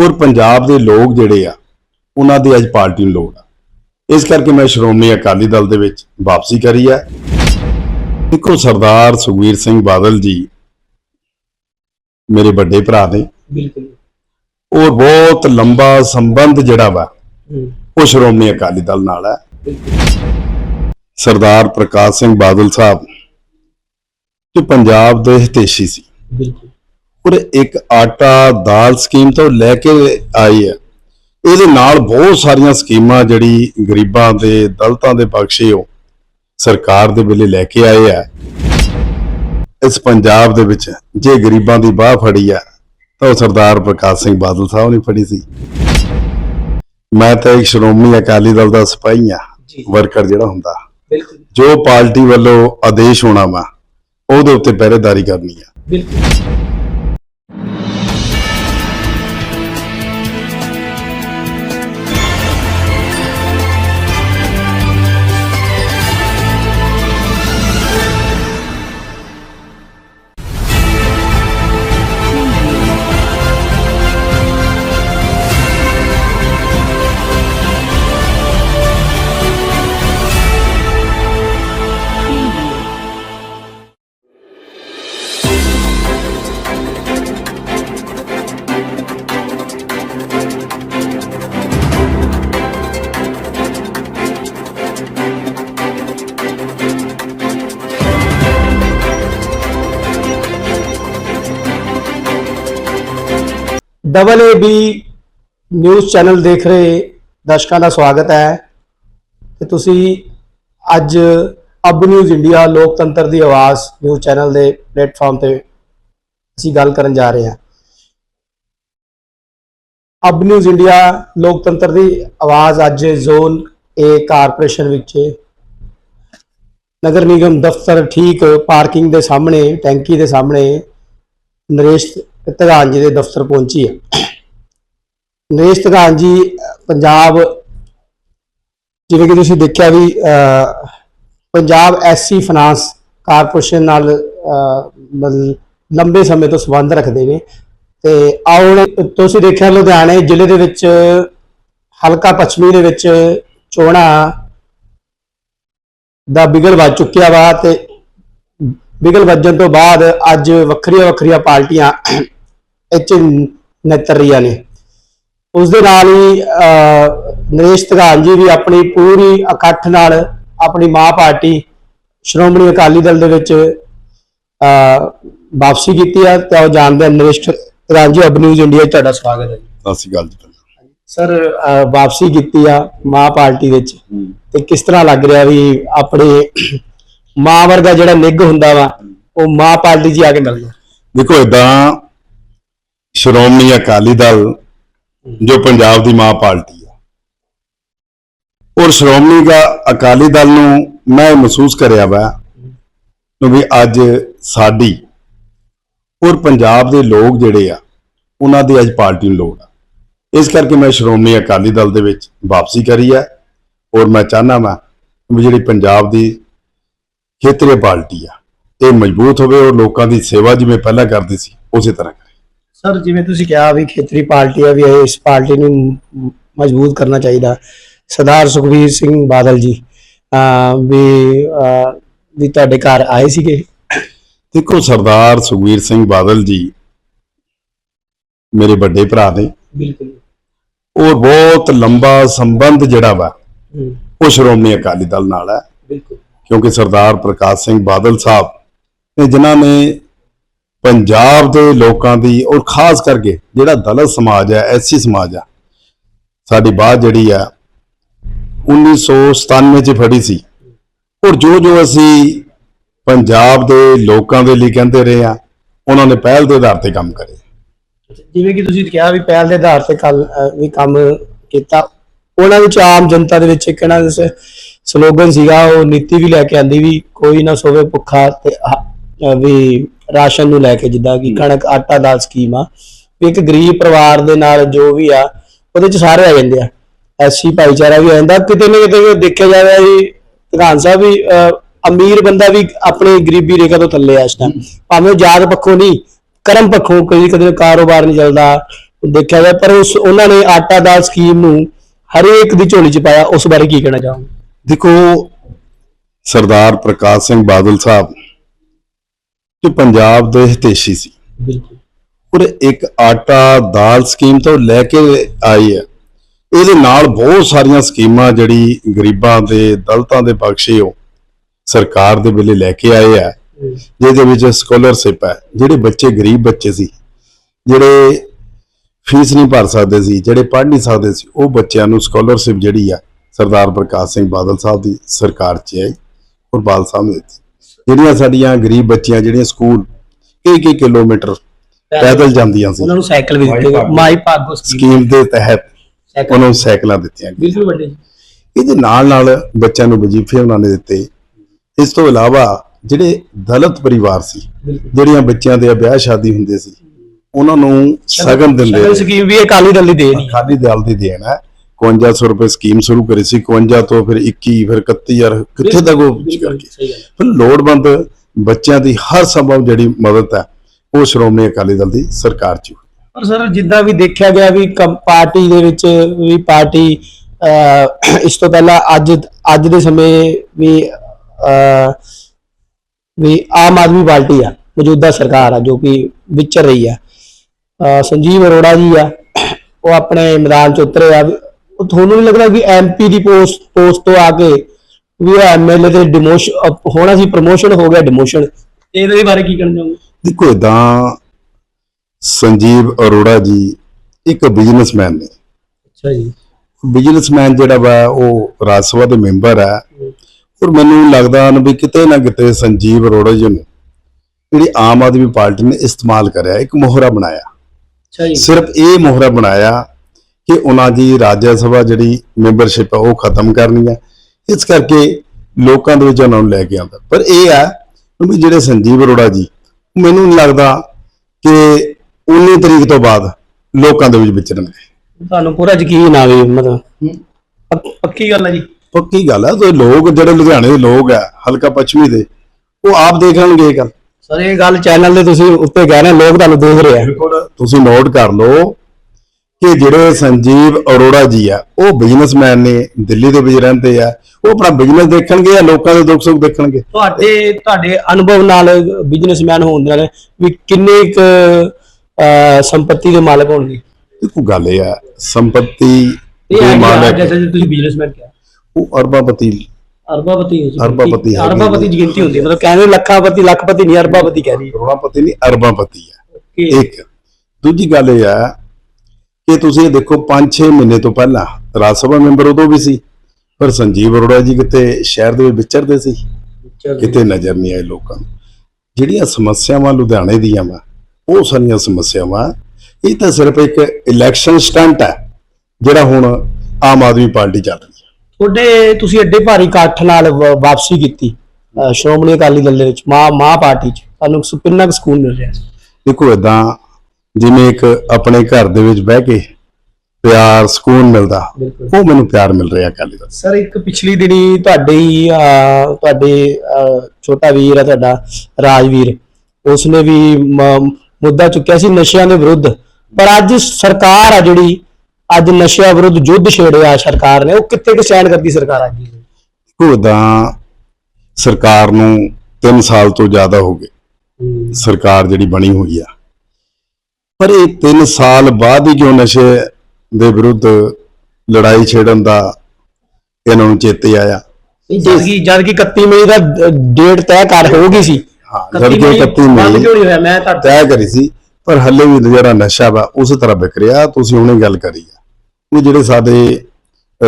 ਔਰ ਪੰਜਾਬ ਦੇ ਲੋਕ ਜਿਹੜੇ ਆ ਉਹਨਾਂ ਦੀ ਅੱਜ ਪਾਰਟੀ ਨੂੰ ਲੋੜ ਆ। ਇਸ ਕਰਕੇ ਮੈਂ ਸ਼੍ਰੋਮਣੀ ਅਕਾਲੀ ਦਲ ਦੇ ਵਿੱਚ ਵਾਪਸੀ ਕਰੀ ਹੈ ਦੇਖੋ ਸਰਦਾਰ ਸੁਖਵੀਰ ਸਿੰਘ ਬਾਦਲ ਜੀ ਮੇਰੇ ਵੱਡੇ ਭਰਾ ਨੇ। ਬਿਲਕੁਲ। ਔਰ ਬਹੁਤ ਲੰਬਾ ਸੰਬੰਧ ਜਿਹੜਾ ਵਾ ਉਹ ਸ਼੍ਰੋਮਣੀ ਅਕਾਲੀ ਦਲ ਨਾਲ ਹੈ ਸਰਦਾਰ ਪ੍ਰਕਾਸ਼ ਸਿੰਘ ਬਾਦਲ ਸਾਹਿਬ ਜੋ ਪੰਜਾਬ ਦੇ ਹਿਤੈਸ਼ੀ ਸੀ। ਬਿਲਕੁਲ। ਔਰ ਇੱਕ ਆਟਾ ਦਾਲ ਸਕੀਮ ਤੋਂ ਲੈ ਕੇ ਆਈ ਹੈ। ਇਹਦੇ ਨਾਲ ਬਹੁਤ ਸਾਰੀਆਂ ਸਕੀਮਾਂ ਜਿਹੜੀ ਗਰੀਬਾਂ ਦੇ ਦਲਤਾਂ ਦੇ ਬਖਸ਼ੇ ਹੋ ਸਰਕਾਰ ਦੇ ਵੇਲੇ ਲੈ ਕੇ ਆਏ ਆ। ਇਸ ਪੰਜਾਬ ਦੇ ਵਿੱਚ ਜੇ ਗਰੀਬਾਂ ਦੀ ਬਾਹ ਫੜੀ ਆ ਤਾਂ ਉਹ ਸਰਦਾਰ ਪ੍ਰਕਾਸ਼ ਸਿੰਘ ਬਾਦਲ ਸਾਹਿਬ ਨੇ ਫੜੀ ਸੀ। ਮੈਂ ਤਾਂ ਇੱਕ ਸ਼੍ਰੋਮਣੀ ਅਕਾਲੀ ਦਲ ਦਾ ਸਿਪਾਹੀ ਆ ਵਰਕਰ ਜਿਹੜਾ ਹੁੰਦਾ। ਜੋ ਪਾਰਟੀ ਵੱਲੋਂ ਆਦੇਸ਼ ਹੋਣਾ ਵਾ ਉਹਦੇ ਉੱਤੇ ਪਹਿਰੇਦਾਰੀ ਕਰਨੀ ਆ। ਬਿਲਕੁਲ। Double A B news channel ਦੇਖ ਰਹੇ ਦਰਸ਼ਕਾਂ ਦਾ ਸਵਾਗਤ ਹੈ। ਤੇ ਤੁਸੀਂ ਅੱਜ ਅਬ ਨਿਊਜ਼ ਇੰਡੀਆ ਲੋਕਤੰਤਰ ਦੀ ਆਵਾਜ਼ ਨਿਊਜ਼ ਚੈਨਲ ਦੇ ਪਲੇਟਫਾਰਮ ਤੇ ਅਸੀਂ ਗੱਲ ਕਰਨ ਜਾ ਰਹੇ ਹਾਂ। ਅਬ ਨਿਊਜ਼ ਇੰਡੀਆ ਲੋਕਤੰਤਰ ਦੀ ਆਵਾਜ਼ ਅੱਜ ਜ਼ੋਨ ਏ ਕਾਰਪੋਰੇਸ਼ਨ ਵਿੱਚ ਨਗਰ ਨਿਗਮ ਦਫ਼ਤਰ ਠੀਕ ਪਾਰਕਿੰਗ ਦੇ ਸਾਹਮਣੇ, ਟੈਂਕੀ ਦੇ ਸਾਹਮਣੇ ਨਰੇਸ਼ ਧਗਾਨ ਜੀ ਦੇ ਦਫ਼ਤਰ ਪਹੁੰਚੀ ਹੈ। ਨਰੇਸ਼ ਧਗਾਨ ਜੀ ਪੰਜਾਬ ਜਿਵੇਂ ਕਿ ਤੁਸੀਂ ਦੇਖਿਆ ਵੀ ਅਹ, ਪੰਜਾਬ ਐਸਸੀ ਫਾਈਨਾਂਸ ਕਾਰਪੋਰੇਸ਼ਨ ਨਾਲ ਮਤਲਬ ਲੰਬੇ ਸਮੇਂ ਤੋਂ ਸੰਬੰਧ ਰੱਖਦੇ ਨੇ। ਤੇ ਆਉਣ ਤੁਸੀਂ ਦੇਖਿਆ ਲੁਧਿਆਣੇ ਜ਼ਿਲ੍ਹੇ ਦੇ ਵਿੱਚ ਹਲਕਾ ਪੱਛਮੀ ਦੇ ਵਿੱਚ ਚੋਣਾਂ ਦਾ ਬਿਗਲ ਵੱਜ ਚੁੱਕਿਆ ਵਾ ਤੇ ਬਿਗਲ ਵੱਜਣ ਤੋਂ ਬਾਅਦ ਅੱਜ ਵੱਖਰੀਆਂ ਵੱਖਰੀਆਂ ਪਾਰਟੀਆਂ ਇੱਥੇ ਨਿਤਰ ਰਹੀਆਂ ਨੇ। ਉਸ ਦੇ ਨਾਲ ਹੀ ਨਰੇਸ਼ ਧਗਾਨ ਜੀ ਵੀ ਆਪਣੀ ਪੂਰੀ ਇਕੱਠ ਨਾਲ ਆਪਣੀ ਮਾਂ ਪਾਰਟੀ ਸ਼੍ਰੋਮਣੀ ਅਕਾਲੀ ਦਲ ਦੇ ਵਿੱਚ ਵਾਪਸੀ ਕੀਤੀ ਹੈ ਤੇ ਉਹ ਜਾਣਦੇ ਨਰੇਸ਼ ਧਗਾਨ ਜੀ ਅਬ ਨਿਊਜ਼ ਇੰਡੀਆ 'ਚ ਤੁਹਾਡਾ ਸਵਾਗਤ ਹੈ ਜੀ। ਸਤਿ ਸ਼੍ਰੀ ਅਕਾਲ ਜੀ ਸਰ ਵਾਪਸੀ ਕੀਤੀ ਆ ਮਾਂ ਪਾਰਟੀ ਵਿੱਚ। ਤੇ ਕਿਸ ਤਰ੍ਹਾਂ ਲੱਗ ਰਿਹਾ ਵੀ ਆਪਣੇ ਮਾਂ ਵਰਗਾ ਜਿਹੜਾ ਨਿੱਘ ਹੁੰਦਾ ਵਾ, ਉਹ ਮਾਂ ਪਾਰਟੀ ਜੀ ਆ ਕੇ ਮਿਲਦਾ ਦੇਖੋ ਇਦਾਂ ਸ਼੍ਰੋਮਣੀ ਅਕਾਲੀ ਦਲ ਜੋ ਪੰਜਾਬ ਦੀ ਮਾਂ ਪਾਰਟੀ ਆ। ਔਰ ਸ਼੍ਰੋਮਣੀ ਦਾ ਅਕਾਲੀ ਦਲ ਨੂੰ ਮੈਂ ਮਹਿਸੂਸ ਕਰਿਆ ਵਾ ਕਿ ਅੱਜ ਸਾਡੀ ਔਰ ਪੰਜਾਬ ਦੇ ਲੋਕ ਜਿਹੜੇ ਆ, ਉਹਨਾਂ ਦੀ ਅੱਜ ਪਾਰਟੀ ਨੂੰ ਲੋੜ ਆ। ਇਸ ਕਰਕੇ ਮੈਂ ਸ਼੍ਰੋਮਣੀ ਅਕਾਲੀ ਦਲ ਦੇ ਵਿੱਚ ਵਾਪਸੀ ਕਰੀ ਹੈ ਔਰ ਮੈਂ ਚਾਹਨਾ ਵਾਂ ਵੀ ਜਿਹੜੀ ਪੰਜਾਬ ਦੀ ਖੇਤਰੀ ਪਾਰਟੀ ਆ ਇਹ ਮਜ਼ਬੂਤ ਹੋਵੇ ਔਰ ਲੋਕਾਂ ਦੀ ਸੇਵਾ ਜਿਵੇਂ ਪਹਿਲਾਂ ਕਰਦੀ ਸੀ ਉਸੇ ਤਰ੍ਹਾਂ ਕਰੇ। ਸਰ ਜਿਵੇਂ ਤੁਸੀਂ ਕਿਹਾ ਵੀ ਖੇਤਰੀ ਪਾਰਟੀ ਆ ਵੀ ਇਹ ਇਸ ਪਾਰਟੀ ਨੂੰ ਮਜ਼ਬੂਤ ਕਰਨਾ ਚਾਹੀਦਾ। ਸਰਦਾਰ ਸੁਖਬੀਰ ਸਿੰਘ ਬਾਦਲ ਜੀ ਵੀ ਵੀ ਤੁਹਾਡੇ ਘਰ ਆਏ ਸੀਗੇ? ਦੇਖੋ ਸਰਦਾਰ ਸੁਖਵੀਰ ਸਿੰਘ ਬਾਦਲ ਜੀ ਮੇਰੇ ਵੱਡੇ ਭਰਾ ਨੇ। ਬਿਲਕੁਲ। ਔਰ ਬਹੁਤ ਲੰਬਾ ਸੰਬੰਧ ਜਿਹੜਾ ਵਾ ਉਹ ਸ਼੍ਰੋਮਣੀ ਅਕਾਲੀ ਦਲ ਨਾਲ ਹੈ। ਬਿਲਕੁਲ। ਕਿਉਂਕਿ ਸਰਦਾਰ ਪ੍ਰਕਾਸ਼ ਸਿੰਘ ਬਾਦਲ ਸਾਹਿਬ ਨੇ ਜਿਨ੍ਹਾਂ ਨੇ ਪੰਜਾਬ ਦੇ ਲੋਕਾਂ ਦੀ ਔਰ ਖਾਸ ਕਰਕੇ ਜਿਹੜਾ ਦਲਿਤ ਸਮਾਜ ਹੈ, ਐਸਸੀ ਸਮਾਜ ਆ ਸਾਡੀ ਬਾਤ ਜਿਹੜੀ ਆ 1997 ਚ ਫੜੀ ਸੀ। ਔਰ ਜੋ ਜੋ ਅਸੀਂ ਪੰਜਾਬ ਦੇ ਲੋਕਾਂ ਦੇ ਲਈ ਕਹਿੰਦੇ ਰਹੇ ਆ ਉਹਨਾਂ ਨੇ ਪਹਿਲ ਦੇ ਆਧਾਰ ਤੇ ਕੰਮ ਕਰੇ। ਜਿਵੇਂ ਕਿ ਤੁਸੀਂ ਕਿਹਾ ਵੀ ਪਹਿਲ ਦੇ ਆਧਾਰ ਤੇ ਕੱਲ ਵੀ ਕੰਮ ਕੀਤਾ। ਉਹਨਾਂ ਵਿੱਚ ਆਮ ਜਨਤਾ ਦੇ ਵਿੱਚ ਇੱਕ ਇਹਨਾਂ ਦੇ ਸਲੋਗਨ ਸੀਗਾ ਉਹ ਨੀਤੀ ਵੀ ਲੈ ਕੇ ਆਂਦੀ ਵੀ ਕੋਈ ਨਾ ਸੋਵੇ ਭੁੱਖਾ ਤੇ ਵੀ ਰਾਸ਼ਨ ਨੂੰ ਲੈ ਕੇ ਜਿੱਦਾਂ ਕਿ ਕਣਕ ਆਟਾ ਦਾਲ ਸਕੀਮ ਆ। ਵੀ ਇੱਕ ਗਰੀਬ ਪਰਿਵਾਰ ਦੇ ਨਾਲ ਜੋ ਵੀ ਆ ਉਹਦੇ ਚ ਸਾਰੇ ਆ ਜਾਂਦੇ ਆ। ਐਸੀ ਭਾਈਚਾਰਾ ਵੀ ਆ ਜਾਂਦਾ। ਕਿਤੇ ਨਾ ਕਿਤੇ ਦੇਖਿਆ ਜਾਵੇ ਵੀ ਧਾਨ ਸਾਹਿਬ ਵੀ ਅਮੀਰ ਬੰਦਾ ਵੀ ਆਪਣੀ ਗਰੀਬੀ ਰੇਖਾ ਤੋਂ ਥੱਲੇ ਆ ਇਸ ਟਾਈਮ ਭਾਵੇਂ ਜਾਤ ਪੱਖੋਂ ਨਹੀਂ ਕਰਮ ਪੱਖੋਂ ਕਈ ਕਦੇ ਕਾਰੋਬਾਰ ਨਹੀਂ ਚੱਲਦਾ। ਦੇਖਿਆ ਗਿਆ ਪਰ ਉਸ ਉਹਨਾਂ ਨੇ ਆਟਾ ਦਾਲ ਸਕੀਮ ਨੂੰ ਹਰੇਕ ਦੀ ਝੋਲੀ 'ਚ ਪਾਇਆ। ਉਸ ਬਾਰੇ ਕੀ ਕਹਿਣਾ ਚਾਹੋਗੇ? ਦੇਖੋ ਸਰਦਾਰ ਪ੍ਰਕਾਸ਼ ਸਿੰਘ ਬਾਦਲ ਸਾਹਿਬ ਜੋ ਪੰਜਾਬ ਦੇ ਹਿਤੈਸ਼ੀ ਸੀ। ਬਿਲਕੁਲ। ਔਰ ਇੱਕ ਆਟਾ ਦਾਲ ਸਕੀਮ ਤੋਂ ਲੈ ਕੇ ਆਈ ਹੈ। ਇਹਦੇ ਨਾਲ ਬਹੁਤ ਸਾਰੀਆਂ ਸਕੀਮਾਂ ਜਿਹੜੀ ਗਰੀਬਾਂ ਦੇ ਦਲਤਾਂ ਦੇ ਬਖਸ਼ੇ ਉਹ ਸਰਕਾਰ ਦੇ ਵੇਲੇ ਲੈ ਕੇ ਆਏ ਆ। ਜਿਹਦੇ ਵਿੱਚ ਸਕਾਲਰਸ਼ਿਪ ਹੈ। ਜਿਹੜੇ ਬੱਚੇ ਗਰੀਬ ਬੱਚੇ ਸੀ ਜਿਹੜੇ ਫੀਸ ਨਹੀਂ ਭਰ ਸਕਦੇ ਸੀ ਜਿਹੜੇ ਪੜ੍ਹ ਨਹੀਂ ਸਕਦੇ ਸੀ ਉਹ ਬੱਚਿਆਂ ਨੂੰ ਸਕਾਲਰਸ਼ਿਪ ਜਿਹੜੀ ਆ ਸਰਦਾਰ ਪ੍ਰਕਾਸ਼ ਸਿੰਘ ਬਾਦਲ ਸਾਹਿਬ ਦੀ ਸਰਕਾਰ 'ਚ ਆਈ ਔਰ ਬਾਦਲ ਸਾਹਿਬ ਨੇ ਦਿੱਤੀ। ਜਿਹੜੀਆਂ ਸਾਡੀਆਂ ਗਰੀਬ ਬੱਚੀਆਂ ਜਿਹੜੀਆਂ ਸਕੂਲ ਕਈ ਕਈ ਕਿਲੋਮੀਟਰ ਪੈਦਲ ਜਾਂਦੀਆਂ ਸੀ। ਉਹਨਾਂ ਨੂੰ ਸਾਈਕਲ ਵੀ ਦਿੱਤੇ। ਗਏ ਮਾਈ ਭਾਗੋ ਸਕੀਮ। ਦੇ ਤਹਿਤ ਉਹਨਾਂ ਨੂੰ ਸਾਈਕਲਾਂ ਦਿੱਤੀਆਂ ਗਈਆਂ। ਬਿਲਕੁਲ ਵੱਡੇ। ਇਹਦੇ ਨਾਲ ਨਾਲ ਬੱਚਿਆਂ ਨੂੰ ਵਜ਼ੀਫੇ ਉਹਨਾਂ ਨੇ ਦਿੱਤੇ। ਇਸ ਤੋਂ ਇਲਾਵਾ ਜਿਹੜੇ ਦਲਿਤ ਪਰਿਵਾਰ ਸੀ ਜਿਹੜੀਆਂ ਬੱਚਿਆਂ ਦੇ ਵਿਆਹ ਸ਼ਾਦੀ ਹੁੰਦੇ ਸੀ ਉਹਨਾਂ ਨੂੰ ਸਗਨ ਦਿੰਦੇ ਸ਼ਗਨ। ਸਕੀਮ ਵੀ ਇਹ ਅਕਾਲੀ ਦਲ ਦੀ ਦੇਣ। ਖਾਲੀ ਦਿਲ ਦੀ ਦੇਣ। ਹੈ 5100 ਰੁਪਏ ਸਕੀਮ ਸ਼ੁਰੂ ਕਰੀ ਸੀ 51 ਤੋਂ ਫਿਰ 21 ਫਿਰ 31000 ਕਿੱਥੇ ਤੱਕ ਉਹ ਹੈ। ਫਿਰ ਲੋੜਵੰਦ ਬੱਚਿਆਂ ਦੀ ਹਰ ਸੰਭਵ ਜਿਹੜੀ ਮਦਦ ਹੈ ਉਹ ਸ਼੍ਰੋਮਣੀ ਅਕਾਲੀ ਦਲ ਦੀ ਸਰਕਾਰ 'ਚ ਹੋਈ। ਪਰ ਸਰ ਜਿੱਦਾਂ ਵੀ ਦੇਖਿਆ ਗਿਆ ਵੀ ਪਾਰਟੀ ਦੇ ਵਿੱਚ ਵੀ ਪਾਰਟੀ ਇਸ ਤੋਂ ਪਹਿਲਾਂ ਅੱਜ ਅੱਜ ਦੇ ਸਮੇਂ ਵੀ ਵੀ ਆਮ ਆਦਮੀ ਪਾਰਟੀ ਆ ਮੌਜੂਦਾ ਸਰਕਾਰ ਆ ਜੋ ਕਿ ਵਿਚਰ ਰਹੀ ਆ ਸੰਜੀਵ ਅਰੋੜਾ ਜੀ ਆ ਉਹ ਆਪਣੇ ਮੈਦਾਨ 'ਚ ਉਤਰੇ ਆ ਉਹ ਤੁਹਾਨੂੰ ਨਹੀਂ ਲੱਗਦਾ ਕਿ ਐਮਪੀ ਦੀ ਪੋਸਟ ਪੋਸਟ ਤੋਂ ਆ ਕੇ ਵੀ ਉਹ ਐਮਐਲਏ ਤੇ ਡਿਮੋਸ਼ਨ ਹੋਣਾ ਸੀ ਪ੍ਰਮੋਸ਼ਨ ਹੋ ਗਿਆ ਡਿਮੋਸ਼ਨ ਇਹਦੇ ਬਾਰੇ ਕੀ ਕਹਿਣਾ ਚਾਹੋਗੇ? ਦੇਖੋ ਇਦਾਂ ਸੰਜੀਵ ਅਰੋੜਾ ਜੀ ਇੱਕ ਬਿਜ਼ਨਸਮੈਨ ਨੇ। ਅੱਛਾ ਜੀ। ਬਿਜ਼ਨਸਮੈਨ ਜਿਹੜਾ ਵਾ ਉਹ ਰਾਜ ਸਭਾ ਦੇ ਮੈਂਬਰ ਹੈ। ਔਰ ਮੈਨੂੰ ਲੱਗਦਾ ਨਾ ਵੀ ਕਿਤੇ ਨਾ ਕਿਤੇ ਸੰਜੀਵ ਅਰੋੜਾ ਜੀ ਨੂੰ ਜਿਹੜੀ ਆਮ ਆਦਮੀ ਪਾਰਟੀ ਨੇ ਇਸਤੇਮਾਲ ਕਰਿਆ ਇੱਕ ਮੋਹਰਾ ਬਣਾਇਆ। ਅੱਛਾ ਜੀ। ਸਿਰਫ ਇਹ ਮੋਹਰਾ ਬਣਾਇਆ ਕਿ ਉਹਨਾਂ ਦੀ ਰਾਜ ਸਭਾ ਜਿਹੜੀ ਮੈਂਬਰਸ਼ਿਪ ਹੈ ਉਹ ਖਤਮ ਕਰਨੀ ਹੈ ਇਸ ਕਰਕੇ ਲੋਕਾਂ ਦੇ ਵਿੱਚ ਉਹਨਾਂ ਨੂੰ ਲੈ ਕੇ ਆਉਂਦਾ। ਪਰ ਇਹ ਹੈ ਵੀ ਜਿਹੜੇ ਸੰਜੀਵ ਅਰੋੜਾ ਜੀ ਮੈਨੂੰ ਨਹੀਂ ਲੱਗਦਾ ਕਿ 19 ਤਰੀਕ ਤੋਂ ਬਾਅਦ ਲੋਕਾਂ ਦੇ ਵਿੱਚ ਵਿਚਰਨਗੇ। ਤੁਹਾਨੂੰ ਪੂਰਾ ਯਕੀਨ ਆ ਵੀ ਮਤਲਬ ਪੱਕ- ਗੱਲ ਹੈ ਜੀ। ਪੱਕੀ ਗੱਲ ਹੈ ਤੇ ਲੋਕ ਜਿਹੜੇ ਲੁਧਿਆਣੇ ਦੇ ਲੋਕ ਆ ਹਲਕਾ ਪੱਛਮੀ ਦੇ ਉਹ ਆਪ ਦੇਖ ਲੈਣਗੇ ਇਹ ਗੱਲ। ਸਰ ਇਹ ਗੱਲ ਚੈਨਲ ਦੇ ਤੁਸੀਂ ਉੱਤੇ ਕਹਿ ਰਹੇ ਲੋਕ ਤੁਹਾਨੂੰ ਦੇਖ ਰਹੇ ਆ। ਬਿਲਕੁਲ ਤੁਸੀਂ ਨੋਟ ਕਰ ਲਓ ਕਿ ਜਿਹੜੇ ਸੰਜੀਵ ਅਰੋੜਾ ਜੀ ਆ ਉਹ ਬਿਜ਼ਨਸਮੈਨ ਨੇ ਦਿੱਲੀ ਦੇ ਵਿੱਚ ਰਹਿੰਦੇ ਆ ਉਹ ਆਪਣਾ ਬਿਜ਼ਨਸ ਦੇਖਣਗੇ ਜਾਂ ਲੋਕਾਂ ਦੇ ਦੁੱਖ ਸੁੱਖ ਦੇਖਣਗੇ? ਤੁਹਾਡੇ ਤੁਹਾਡੇ ਅਨੁਭਵ ਨਾਲ ਬਿਜ਼ਨਸਮੈਨ ਹੋਣ ਦੇ ਨਾਲ ਵੀ ਕਿੰਨੇ ਕੁ ਸੰਪਤੀ ਦੇ ਮਾਲਕ ਹੋਣਗੇ? ਦੇਖੋ ਗੱਲ ਇਹ ਆ ਸੰਪਤੀ ਦੇ ਹੈ ਮਾਲਕ ਜੈਸੇ ਤੁਸੀਂ ਬਿਜ਼ਨਸਮੈਨ ਕਿਹਾ। ਉਹ ਅਰਬਾਪਤੀ ਅਰਬਾਪਤੀ ਹੈ ਅਰਬਾਪਤੀ ਹੈਗੇ ਅਰਬਾਪਤੀ ਦੀ ਗਿਣਤੀ ਹੁੰਦੀ ਹੈ। ਮਤਲਬ ਕਹਿੰਦੇ ਲੱਖਾਪਤੀ ਲੱਖਪਤੀ ਨਹੀਂ ਅਰਬਾਪਤੀ ਕਹਿ ਰਹੀ ਕਰੋੜਾਪਤੀ ਨਹੀਂ ਅਰਬਾਪਤੀ ਆ। ਕਿ ਇੱਕ ਦੂਜੀ ਗੱਲ ਇਹ ਆ ਕਿ ਤੁਸੀਂ ਇਹ ਦੇਖੋ 5-6 ਮਹੀਨੇ ਤੋਂ ਪਹਿਲਾਂ ਰਾਜ ਸਭਾ ਮੈਂਬਰ ਉਦੋਂ ਵੀ ਸੀ ਪਰ ਸੰਜੀਵ ਅਰੋੜਾ ਜੀ ਕਿਤੇ ਸ਼ਹਿਰ ਦੇ ਵਿੱਚ ਵਿਚਰਦੇ ਸੀ ਕਿਤੇ ਨਜ਼ਰ ਨਹੀਂ ਆਏ ਲੋਕਾਂ ਨੂੰ। ਜਿਹੜੀਆਂ ਸਮੱਸਿਆਵਾਂ ਲੁਧਿਆਣੇ ਦੀਆਂ ਵਾ ਉਹ ਸਾਰੀਆਂ ਸਮੱਸਿਆਵਾਂ ਇਹ ਤਾਂ ਸਿਰਫ ਇੱਕ ਇਲੈਕਸ਼ਨ ਸਟੰਟ ਹੈ ਜਿਹੜਾ ਹੁਣ ਆਮ ਆਦਮੀ ਪਾਰਟੀ ਚੱਲ ਰਹੀ ਹੈ। ਤੁਹਾਡੇ ਤੁਸੀਂ ਐਡੇ ਭਾਰੀ ਇਕੱਠ ਨਾਲ ਵਾਪਸੀ ਕੀਤੀ ਸ਼੍ਰੋਮਣੀ ਅਕਾਲੀ ਦਲ ਦੇ ਵਿੱਚ ਮਾਂ ਮਾਂ ਪਾਰਟੀ ਚ ਤੁਹਾਨੂੰ ਸੁ- ਕਿੰਨਾ ਕੁ ਸਕੂਨ ਮਿਲ ਰਿਹਾ ਦੇਖੋ ਇਦਾਂ ਜਿਵੇਂ ਇੱਕ ਆਪਣੇ ਘਰ ਦੇ ਵਿੱਚ ਬਹਿ ਕੇ ਪਿਆਰ ਸਕੂਨ ਮਿਲਦਾ ਬਿਲਕੁਲ। ਉਹ ਮੈਨੂੰ ਪਿਆਰ ਮਿਲ ਰਿਹਾ ਅਕਾਲੀ ਦਲ ਸਰ ਇੱਕ ਪਿਛਲੀ ਦਿਨੀ ਤੁਹਾਡੇ ਹੀ ਅਹ, ਤੁਹਾਡੇ ਅਹ, ਛੋਟਾ ਵੀਰ ਆ ਤੁਹਾਡਾ ਰਾਜਵੀਰ ਉਸਨੇ ਵੀ ਮ- ਮੁੱਦਾ ਚੁੱਕਿਆ ਸੀ ਨਸ਼ਿਆਂ ਦੇ ਵਿਰੁੱਧ। ਪਰ ਅੱਜ ਸਰਕਾਰ ਆ ਜਿਹੜੀ ਅੱਜ ਨਸ਼ਿਆਂ ਵਿਰੁੱਧ ਯੁੱਧ ਛੇੜਿਆ ਸਰਕਾਰ ਨੇ ਉਹ ਕਿੱਥੇ ਕਿ ਸਟੈਂਡ ਕਰਦੀ ਸਰਕਾਰ ਅੱਜ? ਦੀ ਇਦਾਂ ਸਰਕਾਰ ਨੂੰ 3 ਸਾਲ ਤੋਂ ਜ਼ਿਆਦਾ ਹੋ ਗਏ। ਸਰਕਾਰ ਜਿਹੜੀ ਬਣੀ ਹੋਈ ਆ ਪਰ ਇਹ 3 ਸਾਲ ਬਾਅਦ ਹੀ ਕਿਉਂ ਨਸ਼ੇ ਦੇ ਵਿਰੁੱਧ ਲੜਾਈ ਛੇੜਨ ਦਾ ਇਹਨਾਂ ਨੂੰ ਚੇਤੇ ਆਇਆ? ਜਦ ਕਿ ਜਦ ਕਿ 31 ਮਈ ਦਾ ਡੇਟ ਤੈਅ ਕਰ ਹੋ ਗਈ ਸੀ। ਹਾਂ ਜਦ ਕਿ 31 ਬੰਦ ਮਈ ਕਿਉਂ ਨਹੀਂ ਹੋਇਆ? ਮੈਂ ਤਾਂ ਤੈਅ ਕਰੀ ਸੀ ਪਰ ਹੱਲੇ ਵੀ ਜਿਹੜਾ ਨਸ਼ਾ ਵਾ ਉਸੇ ਤਰ੍ਹਾਂ ਵਿਕ ਰਿਹਾ ਤੁਸੀਂ ਹੁਣੇ ਗੱਲ ਕਰੀ ਆ। ਉਹ ਜਿਹੜੇ ਸਾਡੇ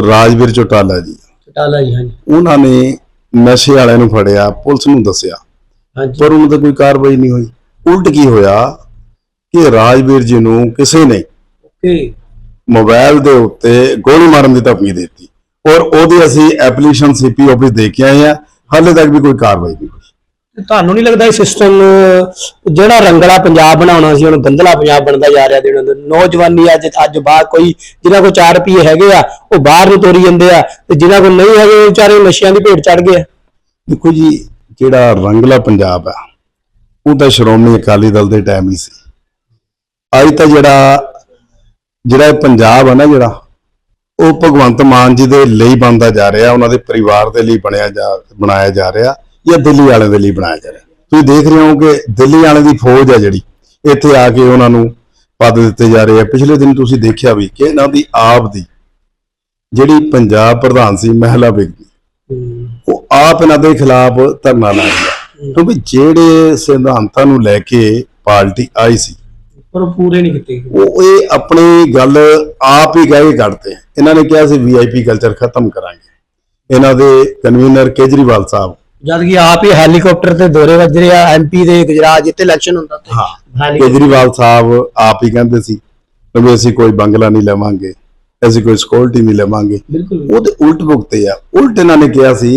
ਰਾਜਵੀਰ ਚੋਟਾਲਾ ਜੀ ਟਾਲਾ ਜੀ ਹਾਂਜੀ। ਉਹਨਾਂ ਨੇ ਨਸ਼ੇ ਵਾਲਿਆਂ ਨੂੰ ਫੜਿਆ ਪੁਲਿਸ ਨੂੰ ਦੱਸਿਆ। ਹਾਂਜੀ। ਪਰ ਉਹਨਾਂ ਤੇ ਕੋਈ ਕਾਰਵਾਈ ਨਹੀਂ ਹੋਈ। ਉਲਟ ਕੀ ਹੋਇਆ? ਕਿ ਰਾਜਵੀਰ ਜੀ ਨੂੰ ਕਿਸੇ ਨੇ ਓਕੇ। ਮੋਬਾਈਲ ਦੇ ਉੱਤੇ ਗੋਲੀ ਮਾਰਨ ਦੀ ਧਮਕੀ ਦਿੱਤੀ। ਔਰ ਉਹਦੀ ਅਸੀਂ ਐਪਲੀਕੇਸ਼ਨ ਸੀਪੀ ਆਫਿਸ ਦੇ ਕੇ ਆਏ ਆ ਹਾਲੇ ਤੱਕ ਵੀ ਕੋਈ ਕਾਰਵਾਈ ਨਹੀਂ ਹੋਈ। ਤੁਹਾਨੂੰ ਨਹੀਂ ਲੱਗਦਾ ਇਹ ਸਿਸਟਮ ਜਿਹੜਾ ਰੰਗਲਾ ਪੰਜਾਬ ਬਣਾਉਣਾ ਸੀ ਉਹਨੂੰ ਗੰਦਲਾ ਪੰਜਾਬ ਬਣਦਾ ਜਾ ਰਿਹਾ ਦਿਨੋਂ ਦਿਨ ਨੌਜਵਾਨੀ ਅੱਜ ਅੱਜ ਬਾਹਰ ਕੋਈ ਜਿਨ੍ਹਾਂ ਕੋਲ 4 ਰੁਪਏ ਹੈਗੇ ਆ ਉਹ ਬਾਹਰ ਨੂੰ ਤੋਰੀ ਜਾਂਦੇ ਆ ਤੇ ਜਿਨ੍ਹਾਂ ਕੋਲ ਨਹੀਂ ਹੈਗੇ ਉਹ ਵਿਚਾਰੇ ਨਸ਼ਿਆਂ ਦੀ ਭੇਟ ਚੜ ਗਏ ਆ। ਦੇਖੋ ਜੀ ਜਿਹੜਾ ਰੰਗਲਾ ਪੰਜਾਬ ਆ ਉਹ ਤਾਂ ਸ਼੍ਰੋਮਣੀ ਅਕਾਲੀ ਦਲ ਦੇ ਟਾਈਮ ਹੀ ਸੀ। ਅੱਜ ਤਾਂ ਜਿਹੜਾ ਜਿਹੜਾ ਪੰਜਾਬ ਹੈ ਨਾ ਜਿਹੜਾ ਉਹ ਭਗਵੰਤ ਮਾਨ ਜੀ ਦੇ ਲਈ ਬਣਦਾ ਜਾ ਰਿਹਾ ਉਹਨਾਂ ਦੇ ਪਰਿਵਾਰ ਦੇ ਲਈ ਬਣਿਆ ਜਾ ਬਣਾਇਆ ਜਾ ਰਿਹਾ ਜਾਂ ਦਿੱਲੀ ਵਾਲਿਆਂ ਦੇ ਲਈ ਬਣਾਇਆ ਜਾ ਰਿਹਾ। ਤੁਸੀਂ ਦੇਖ ਰਹੇ ਹੋ ਕਿ ਦਿੱਲੀ ਵਾਲਿਆਂ ਦੀ ਫੌਜ ਹੈ ਜਿਹੜੀ ਇੱਥੇ ਆ ਕੇ ਉਹਨਾਂ ਨੂੰ ਪਦ ਦਿੱਤੇ ਜਾ ਰਹੇ ਆ। ਪਿਛਲੇ ਦਿਨ ਤੁਸੀਂ ਦੇਖਿਆ ਵੀ ਕਿ ਇਹਨਾਂ ਦੀ ਆਪ ਦੀ ਜਿਹੜੀ ਪੰਜਾਬ ਪ੍ਰਧਾਨ ਸੀ ਮਹਿਲਾ ਬਿਗਦੀ ਹਮ, ਉਹ ਆਪ ਇਹਨਾਂ ਦੇ ਖਿਲਾਫ ਧਰਨਾ ਲਾਇਆ ਕਿਉਂਕਿ ਜਿਹੜੇ ਸਿਧਾਂਤਾਂ ਨੂੰ ਲੈ ਕੇ ਪਾਰਟੀ ਆਈ ਸੀ ਪਰ ਉਹ ਪੂਰੇ ਨਹੀਂ ਕੀਤੇ। ਉਹ ਇਹ ਆਪਣੀ ਗੱਲ ਆਪ ਹੀ ਗਾਏ ਕੱਢਦੇ ਇਹਨਾਂ ਨੇ ਕਿਹਾ ਸੀ ਵੀਆਈਪੀ ਕਲਚਰ ਖਤਮ ਕਰਾਂਗੇ। ਇਹਨਾਂ ਦੇ ਕਨਵੀਨਰ ਕੇਜਰੀਵਾਲ ਸਾਹਿਬ। ਜਦ ਕਿ ਆਪ ਹੀ ਹੈਲੀਕਾਪਟਰ ਤੇ ਦੌਰੇ ਵੱਜ ਰਿਹਾ ਐਮਪੀ ਦੇ ਗੁਜਰਾਤ ਜਿੱਥੇ ਇਲੈਕਸ਼ਨ ਹੁੰਦਾ ਤੇ ਹਾਂ ਕੇਜਰੀਵਾਲ ਸਾਹਿਬ ਆਪ ਹੀ ਕਹਿੰਦੇ ਸੀ ਕਿ ਅਸੀਂ ਕੋਈ ਬੰਗਲਾ ਨਹੀਂ ਲਵਾਂਗੇ ਅਸੀਂ ਕੋਈ ਸਿਕਿਉਰਿਟੀ ਨਹੀਂ ਲਵਾਂਗੇ। ਉਹਦੇ ਉਲਟ ਭੁਗਤੇ ਆ। ਉਲਟ ਇਹਨਾਂ ਨੇ ਕਿਹਾ ਸੀ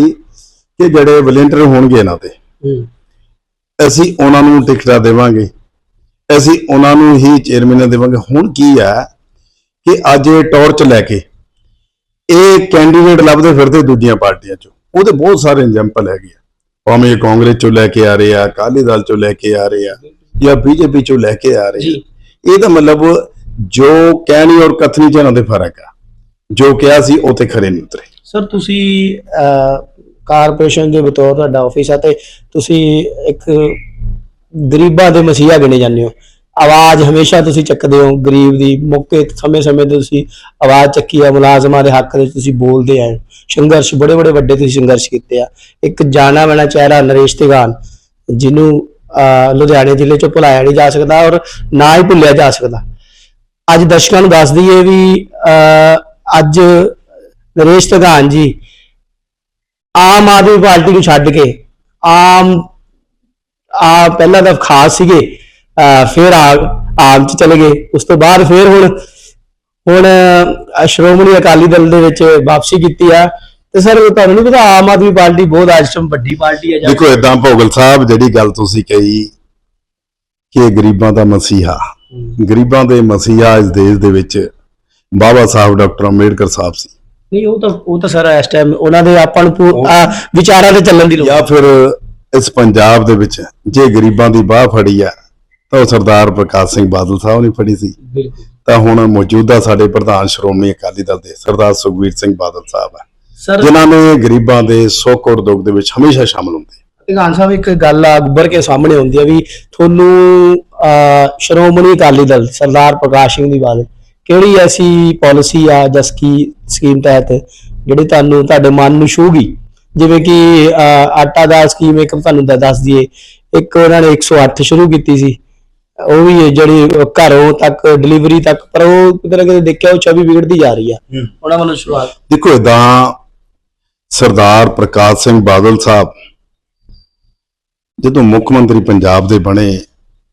ਕਿ ਜਿਹੜੇ ਵਲੰਟੀਅਰ ਹੋਣਗੇ ਇਹਨਾਂ ਹਮ, ਅਸੀਂ ਉਹਨਾਂ ਨੂੰ ਟਿਕਟਾਂ ਦੇਵਾਂਗੇ। ਅਸੀਂ ਉਹਨਾਂ ਨੂੰ ਹੀ ਚੇਅਰਮੈਨ ਦੇਵਾਂਗੇ। ਹੁਣ ਕੀ ਹੈ ਕਿ ਅੱਜ ਇਹ ਟਾਰਚ ਲੈ ਕੇ ਇਹ ਕੈਂਡੀਡੇਟ ਲੱਭਦੇ ਫਿਰਦੇ ਦੂਜੀਆਂ ਪਾਰਟੀਆਂ ਚੋਂ। ਉਹਦੇ ਬਹੁਤ ਸਾਰੇ ਐਗਜ਼ਾਮਪਲ ਹੈਗੇ ਆ। ਭਾਵੇਂ ਇਹ ਕਾਂਗਰਸ ਚੋਂ ਲੈ ਕੇ ਆ ਰਹੇ ਆ ਅਕਾਲੀ ਦਲ ਚੋਂ ਲੈ ਕੇ ਆ ਰਹੇ ਆ ਜਾਂ ਬੀਜੇਪੀ ਚੋਂ ਲੈ ਕੇ ਆ ਰਹੇ ਆ। ਇਹਦਾ ਮਤਲਬ ਜੋ ਕਹਿਣੀ ਔਰ ਕਥਨੀ ਚ ਇਹਨਾਂ ਦੇ ਫ਼ਰਕ ਆ। ਜੋ ਕਿਹਾ ਸੀ ਉਹ ਤੇ ਖਰੇ ਨਹੀਂ ਉਤਰੇ। ਸਰ ਤੁਸੀਂ ਕਾਰਪੋਰੇਸ਼ਨ ਦੇ ਬਤੌਰ ਤੁਹਾਡਾ ਆਫਿਸ ਹੈ ਤੇ ਤੁਸੀਂ ਇੱਕ ਗਰੀਬਾਂ ਦੇ ਮਸੀਹਾ ਗਿਣੇ ਜਾਂਦੇ ਹੋ। ਆਵਾਜ਼ ਹਮੇਸ਼ਾ ਤੁਸੀਂ ਚੱਕਦੇ ਹੋ ਗਰੀਬ ਦੀ ਮੌਕੇ ਸਮੇਂ-ਸਮੇਂ ਤੇ ਤੁਸੀਂ ਆਵਾਜ਼ ਚੱਕੀ ਆ ਮੁਲਾਜ਼ਮਾਂ ਦੇ ਹੱਕ ਦੇ ਤੁਸੀਂ ਬੋਲਦੇ ਆਏ ਸੰਘਰਸ਼ ਬੜੇ-ਬੜੇ ਵੱਡੇ ਤੁਸੀਂ ਸੰਘਰਸ਼ ਕੀਤੇ ਆ। ਇੱਕ ਜਾਣਾ ਮਾਣਾ ਚਿਹਰਾ ਨਰੇਸ਼ ਤਿਗਾਨ ਜਿਹਨੂੰ ਅਹ, ਲੁਧਿਆਣੇ ਜ਼ਿਲ੍ਹੇ ਚੋਂ ਭੁਲਾਇਆ ਨਹੀਂ ਜਾ ਸਕਦਾ ਔਰ ਨਾ ਹੀ ਭੁੱਲਿਆ ਜਾ ਸਕਦਾ। ਅੱਜ ਦਰਸ਼ਕਾਂ ਨੂੰ ਦੱਸ ਦਈਏ ਵੀ ਅਹ, ਅੱਜ ਨਰੇਸ਼ ਤਿਗਾਨ ਜੀ ਆਮ ਆਦਮੀ ਪਾਰਟੀ ਨੂੰ ਛੱਡ ਕੇ ਆਮ ਆ ਪਹਿਲਾਂ ਤਾਂ ਖਾਸ ਸੀਗੇ ਫਿਰ ਆ ਆਮ ਚ ਚਲੇ ਗਏ। ਉਸ ਤੋਂ ਬਾਅਦ ਫਿਰ ਹੁਣ ਹੁਣ ਸ਼੍ਰੋਮਣੀ ਅਕਾਲੀ ਦਲ ਦੇ ਵਿੱਚ ਵਾਪਸੀ ਕੀਤੀ ਆ। ਤੇ ਸਰ ਤੁਹਾਨੂੰ ਨਹੀਂ ਪਤਾ ਆਮ ਆਦਮੀ ਪਾਰਟੀ ਬਹੁਤ ਟਾਈਮ ਵੱਡੀ ਪਾਰਟੀ ਜਾਂ ਦੇਖੋ ਇਦਾਂ ਭੋਗਲ ਸਾਹਿਬ ਜਿਹੜੀ ਗੱਲ ਤੁਸੀਂ ਕਹੀ ਕਿ ਗਰੀਬਾਂ ਦਾ ਮਸੀਹਾ ਗਰੀਬਾਂ ਦੇ ਮਸੀਹਾ ਇਸ ਦੇਸ਼ ਦੇ ਵਿੱਚ ਬਾਬਾ ਸਾਹਿਬ ਡਾਕਟਰ ਅੰਬੇਡਕਰ ਸਾਹਿਬ ਸੀ। ਨਹੀਂ ਉਹ ਤਾਂ ਉਹ ਤਾਂ ਸਰ ਇਸ ਟਾਈਮ ਉਹਨਾਂ ਦੇ ਆਪਾਂ ਨੂੰ ਆ, ਵਿਚਾਰਾਂ ਤੇ ਚੱਲਣ ਦੀ ਲੋੜ ਜਾਂ ਫਿਰ ਇਸ ਪੰਜਾਬ ਦੇ ਵਿੱਚ ਜੇ ਗਰੀਬਾਂ ਦੀ ਬਾਹ ਫੜੀ ਆ ਤਾਂ ਉਹ ਸਰਦਾਰ ਪ੍ਰਕਾਸ਼ ਸਿੰਘ ਬਾਦਲ ਸਾਹਿਬ ਨੇ ਫੜੀ ਸੀ। ਤਾਂ ਹੁਣ ਮੌਜੂਦਾ ਸਾਡੇ ਪ੍ਰਧਾਨ ਸ਼੍ਰੋਮਣੀ ਅਕਾਲੀ ਦਲ ਦੇ ਸਰਦਾਰ ਸੁਖਬੀਰ ਸਿੰਘ ਬਾਦਲ ਸਾਹਿਬ ਆ। ਜਿਨ੍ਹਾਂ ਨੇ ਗਰੀਬਾਂ ਦੇ ਸੁੱਖ ਔਰ ਦੁੱਖ ਦੇ ਵਿੱਚ ਹਮੇਸ਼ਾ ਸ਼ਾਮਲ ਹੁੰਦੇ ਧਿਆਨ ਸਾਹਿਬ ਇੱਕ ਗੱਲ ਆ ਉੱਭਰ ਕੇ ਸਾਹਮਣੇ ਆਉਂਦੀ ਆ ਵੀ ਤੁਹਾਨੂੰ ਸ਼੍ਰੋਮਣੀ ਅਕਾਲੀ ਦਲ ਸਰਦਾਰ ਪ੍ਰਕਾਸ਼ ਸਿੰਘ ਦੀ ਬਾਦਲ ਕਿਹੜੀ ਐਸੀ ਪਾਲਿਸੀ ਆ ਜਾਂ ਸਕੀ ਸਕੀਮ ਤਹਿਤ ਜਿਹੜੀ ਤੁਹਾਨੂੰ ਤੁਹਾਡੇ ਮਨ ਨੂੰ ਛੂਗੀ ਜਿਵੇਂ ਕਿ ਆਟਾ ਦਾ ਸਕੀਮ ਇੱਕ ਤੁਹਾਨੂੰ ਦੱਸ ਦਈਏ ਇੱਕ ਉਹਨਾਂ ਨੇ 108 ਸ਼ੁਰੂ ਕੀਤੀ ਸੀ। ਉਹ ਵੀ ਜਿਹੜੀ ਘਰੋਂ ਤੱਕ ਡਿਲੀਵਰੀ ਤੱਕ ਪਰ ਉਹ ਕਿਤੇ ਨਾ ਕਿਤੇ ਦੇਖਿਆ ਉਹ ਛਵੀ ਵਿਗੜਦੀ ਜਾ ਰਹੀ ਆ। ਉਹਨਾਂ ਵੱਲੋਂ ਸ਼ੁਰੂਆਤ। ਦੇਖੋ ਇਦਾਂ ਸਰਦਾਰ ਪ੍ਰਕਾਸ਼ ਸਿੰਘ ਬਾਦਲ ਸਾਹਿਬ ਜਦੋਂ ਮੁੱਖ ਮੰਤਰੀ ਪੰਜਾਬ ਦੇ ਬਣੇ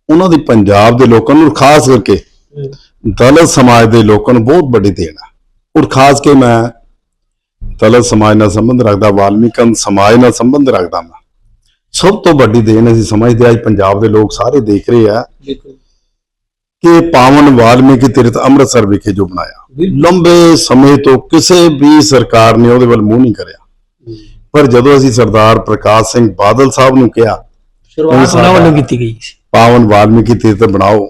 ਉਹਨਾਂ ਦੀ ਪੰਜਾਬ ਦੇ ਲੋਕਾਂ ਨੂੰ ਖਾਸ ਕਰਕੇ ਦਲਿਤ ਸਮਾਜ ਦੇ ਲੋਕਾਂ ਨੂੰ ਬਹੁਤ ਵੱਡੀ ਦੇਣ ਆ। ਔਰ ਖਾਸ ਕੇ ਮੈਂ ਦਲਿਤ ਸਮਾਜ ਨਾਲ ਸੰਬੰਧ ਰੱਖਦਾ ਵਾਲਮੀਕਨ ਸਮਾਜ ਨਾਲ ਸੰਬੰਧ ਰੱਖਦਾ ਮੈਂ। ਸਭ ਤੋਂ ਵੱਡੀ ਦੇਣ ਅਸੀਂ ਸਮਝਦੇ ਆ ਅੱਜ ਪੰਜਾਬ ਦੇ ਲੋਕ ਸਾਰੇ ਦੇਖ ਰਹੇ ਆ ਕਿ ਪਾਵਨ ਵਾਲਮੀਕੀ ਤੀਰਥ ਅੰਮ੍ਰਿਤਸਰ ਵਿਖੇ ਜੋ ਬਣਾਇਆ। ਲੰਬੇ ਸਮੇਂ ਤੋਂ ਕਿਸੇ ਵੀ ਸਰਕਾਰ ਨੇ ਉਹਦੇ ਵੱਲ ਮੂੰਹ ਨਹੀਂ ਕਰਿਆ। ਪਰ ਜਦੋਂ ਅਸੀਂ ਸਰਦਾਰ ਪ੍ਰਕਾਸ਼ ਸਿੰਘ ਬਾਦਲ ਸਾਹਿਬ ਨੂੰ ਕਿਹਾ ਸ਼ੁਰੂਆਤ ਉਹਨਾਂ ਵੱਲੋਂ ਕੀਤੀ ਗਈ ਸੀ। ਪਾਵਨ ਵਾਲਮੀਕੀ ਤੀਰਥ ਬਣਾਓ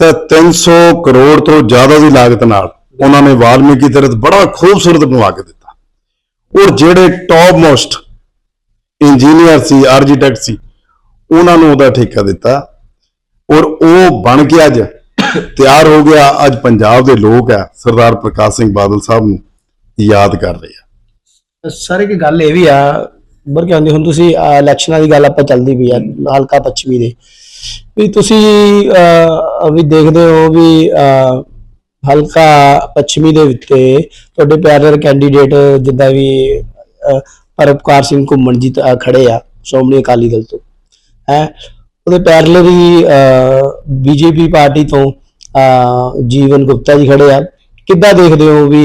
ਤਾਂ 300 ਕਰੋੜ ਤੋਂ ਜ਼ਿਆਦਾ ਦੀ ਲਾਗਤ ਨਾਲ ਉਹਨਾਂ ਨੇ ਵਾਲਮੀਕੀ ਤੀਰਥ ਬੜਾ ਖੂਬਸੂਰਤ ਬਣਾ ਕੇ ਦਿੱਤਾ। ਔਰ ਜਿਹੜੇ ਟੌਪ ਮੋਸਟ ਇੰਜੀਨੀਅਰ ਸੀ ਆਰਕੀਟੈਕਟ ਸੀ ਉਹਨਾਂ ਨੂੰ ਉਹਦਾ ਠੇਕਾ ਦਿੱਤਾ। ਔਰ ਉਹ ਬਣ ਕੇ ਅੱਜ ਤਿਆਰ ਹੋ ਗਿਆ। ਅੱਜ ਪੰਜਾਬ ਦੇ ਲੋਕ ਆ ਸਰਦਾਰ ਪ੍ਰਕਾਸ਼ ਸਿੰਘ ਬਾਦਲ ਸਾਹਿਬ ਨੂੰ ਯਾਦ ਕਰ ਰਹੇ ਆ। ਸਰ ਇੱਕ ਗੱਲ ਇਹ ਵੀ ਆ ਉੱਭਰ ਕੇ ਆਉਂਦੀ ਹੁਣ ਤੁਸੀਂ ਇਲੈਕਸ਼ਨਾਂ ਦੀ ਗੱਲ ਆਪਾਂ ਚੱਲਦੀ ਪਈ ਆ ਹਲਕਾ ਪੱਛਮੀ ਦੇ। ਵੀ ਤੁਸੀਂ ਅਹ, ਵੀ ਦੇਖਦੇ ਹੋ ਵੀ ਅਹ, ਹਲਕਾ ਪੱਛਮੀ ਦੇ ਉੱਤੇ ਤੁਹਾਡੇ ਪਿਆਰੇ ਕੈਂਡੀਡੇਟ ਜਿੱਦਾਂ ਵੀ ਪਰਪਕਾਰ ਸਿੰਘ ਘੁੰਮਣ ਜੀ ਖੜੇ ਆ ਸ਼੍ਰੋਮਣੀ ਅਕਾਲੀ ਦਲ ਤੋਂ ਹੈ? ਉਹਦੇ ਪੈਰਲਰੀ ਬੀਜੇਪੀ ਪਾਰਟੀ ਤੋਂ ਜੀਵਨ ਗੁਪਤਾ ਜੀ ਖੜੇ ਆ। ਕਿੱਦਾਂ ਦੇਖਦੇ ਹੋ ਵੀ